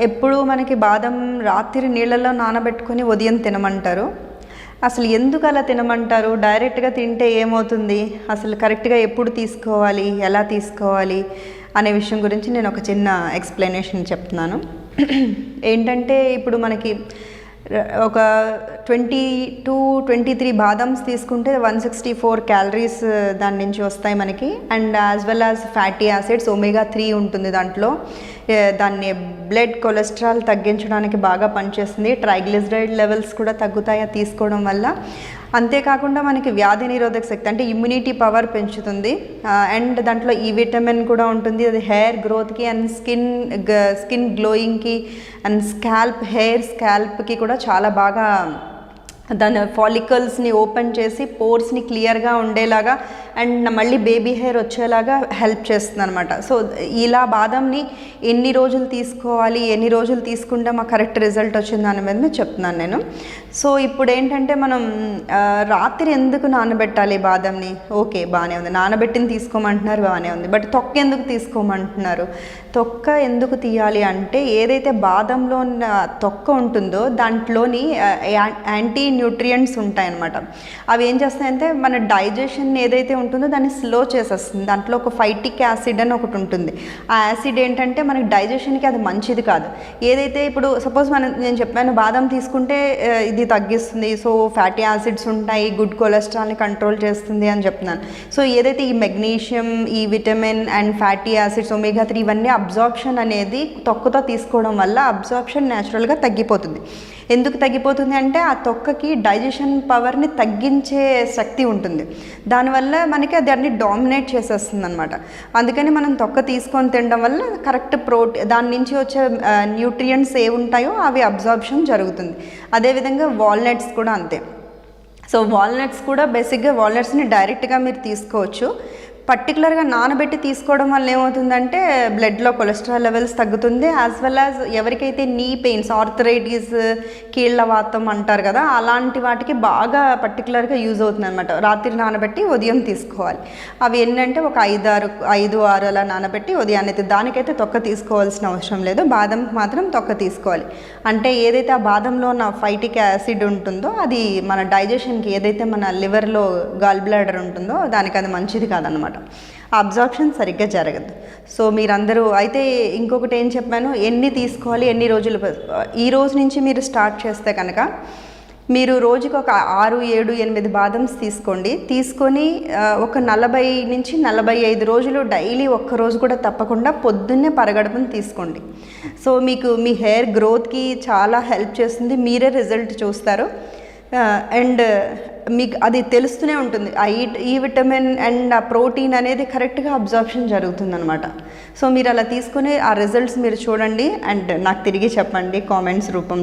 ఎప్పుడు మనకి బాదం రాత్రి నీళ్ళలో నానబెట్టుకొని ఉదయం తినమంటారు. అసలు ఎందుకు అలా తినమంటారు? డైరెక్ట్గా తింటే ఏమవుతుంది? అసలు కరెక్ట్గా ఎప్పుడు తీసుకోవాలి? ఎలా తీసుకోవాలి? అనే విషయం గురించి నేను ఒక చిన్న ఎక్స్ప్లెనేషన్ చెప్తున్నాను. ఏంటంటే ఇప్పుడు మనకి ఒక ట్వంటీ టూ ట్వంటీ త్రీ బాదమ్స్ తీసుకుంటే one sixty four calories uh, దాని నుంచి వస్తాయి మనకి. And as well as fatty acids omega three ఉంటుంది దాంట్లో. Uh, దాన్ని బ్లడ్ కొలెస్ట్రాల్ తగ్గించడానికి బాగా పనిచేస్తుంది. ట్రైగ్లిజరైడ్ లెవెల్స్ కూడా తగ్గుతాయి తీసుకోవడం వల్ల. అంతేకాకుండా మనకి వ్యాధి నిరోధక శక్తి అంటే ఇమ్యూనిటీ పవర్ పెంచుతుంది. అండ్ దాంట్లో e ఈ విటమిన్ కూడా ఉంటుంది. అది హెయిర్ గ్రోత్కి అండ్ స్కిన్ స్కిన్ గ్లోయింగ్కి అండ్ స్కాల్ప్ హెయిర్ స్కాల్ప్కి కూడా చాలా బాగా దాని ఫాలికల్స్ని ఓపెన్ చేసి పోర్స్ని క్లియర్గా ఉండేలాగా అండ్ మళ్ళీ బేబీ హెయిర్ వచ్చేలాగా హెల్ప్ చేస్తుంది అనమాట సో ఇలా బాదంని ఎన్ని రోజులు తీసుకోవాలి ఎన్ని రోజులు తీసుకుంటే మాకు కరెక్ట్ రిజల్ట్ వచ్చింది దాని మీద చెప్తున్నాను నేను. సో ఇప్పుడు ఏంటంటే మనం రాత్రి ఎందుకు నానబెట్టాలి బాదంని? ఓకే బాగానే ఉంది. నానబెట్టిన తీసుకోమంటున్నారు బాగానే ఉంది. బట్ తొక్క ఎందుకు తీసుకోమంటున్నారు? తొక్క ఎందుకు తీయాలి అంటే ఏదైతే బాదంలో ఉన్న తొక్క ఉంటుందో దాంట్లోని యా- యాంటీ న్యూట్రియంట్స్ ఉంటాయన్నమాట. అవి ఏం చేస్తాయంటే మన డైజెషన్ ఏదైతే ఉంటుందో దాన్ని స్లో చేసేస్తుంది. దాంట్లో ఒక ఫైటిక్ యాసిడ్ అని ఒకటి ఉంటుంది. ఆ యాసిడ్ ఏంటంటే మనకి డైజెషన్కి అది మంచిది కాదు. ఏదైతే ఇప్పుడు సపోజ్ మనం నేను చెప్పాను బాదం తీసుకుంటే ఇది తగ్గిస్తుంది. సో ఫ్యాటీ యాసిడ్స్ ఉంటాయి గుడ్ కొలెస్ట్రాల్ని కంట్రోల్ చేస్తుంది అని చెప్తున్నాను. సో ఏదైతే ఈ మెగ్నీషియం ఈ vitamin and fatty acids omega three ఇవన్నీ అబ్జార్ప్షన్ అనేది తక్కువతో తీసుకోవడం వల్ల అబ్జార్ప్షన్ న్యాచురల్గా తగ్గిపోతుంది. ఎందుకు తగ్గిపోతుంది అంటే ఆ తొక్కకి డైజెషన్ పవర్ని తగ్గించే శక్తి ఉంటుంది. దానివల్ల మనకి అది అన్ని డామినేట్ చేసేస్తుంది అనమాట అందుకని మనం తొక్క తీసుకొని తినడం వల్ల కరెక్ట్ ప్రోటీ దాని నుంచి వచ్చే న్యూట్రియంట్స్ ఏ ఉంటాయో అవి అబ్జార్ప్షన్ జరుగుతుంది. అదేవిధంగా వాల్నట్స్ కూడా అంతే. సో వాల్నట్స్ కూడా బేసిక్గా వాల్నట్స్ని డైరెక్ట్గా మీరు తీసుకోవచ్చు. పర్టికులర్గా నానబెట్టి తీసుకోవడం వల్ల ఏమవుతుందంటే బ్లడ్లో కొలెస్ట్రాల్ లెవెల్స్ తగ్గుతుంది యాజ్ వెల్ యాజ్ ఎవరికైతే నీ పెయిన్స్ ఆర్థరైటిస్ కీళ్ళ వాతం అంటారు కదా అలాంటి వాటికి బాగా పర్టికులర్గా యూజ్ అవుతుంది అనమాట రాత్రి నానబెట్టి ఉదయం తీసుకోవాలి. అవి ఏంటంటే ఒక ఐదు ఆరు ఐదు ఆరు అలా నానబెట్టి ఉదయాన్నైతే దానికైతే తొక్క తీసుకోవాల్సిన అవసరం లేదు. బాదంకి మాత్రం తొక్క తీసుకోవాలి. అంటే ఏదైతే ఆ బాదంలో ఉన్న ఫైటిక్ యాసిడ్ ఉంటుందో అది మన డైజెషన్కి ఏదైతే మన లివర్లో గాల్ బ్లాడర్ ఉంటుందో దానికి అది మంచిది కాదనమాట అబ్జార్ప్షన్ సరిగ్గా జరగదు. సో మీరందరూ అయితే ఇంకొకటి ఏం చెప్పాను ఎన్ని తీసుకోవాలి ఎన్ని రోజులు ఈ రోజు నుంచి మీరు స్టార్ట్ చేస్తే కనుక మీరు రోజుకి ఒక ఆరు ఏడు ఎనిమిది బాదమ్స్ తీసుకోండి. తీసుకొని ఒక నలభై నుంచి నలభై ఐదు రోజులు డైలీ ఒక్క రోజు కూడా తప్పకుండా పొద్దున్నే పరగడపని తీసుకోండి. సో మీకు మీ హెయిర్ గ్రోత్కి చాలా హెల్ప్ చేస్తుంది. మీరే రిజల్ట్ చూస్తారు. Uh, అండ్ uh, మీకు అది తెలుస్తూనే ఉంటుంది. ఆ ఈ ఈ విటమిన్ అండ్ ఆ ప్రోటీన్ అనేది కరెక్ట్గా అబ్జార్ప్షన్ జరుగుతుందనమాట సో మీరు అలా తీసుకుని ఆ రిజల్ట్స్ మీరు చూడండి. అండ్ నాకు తిరిగి చెప్పండి కామెంట్స్ రూపంలో.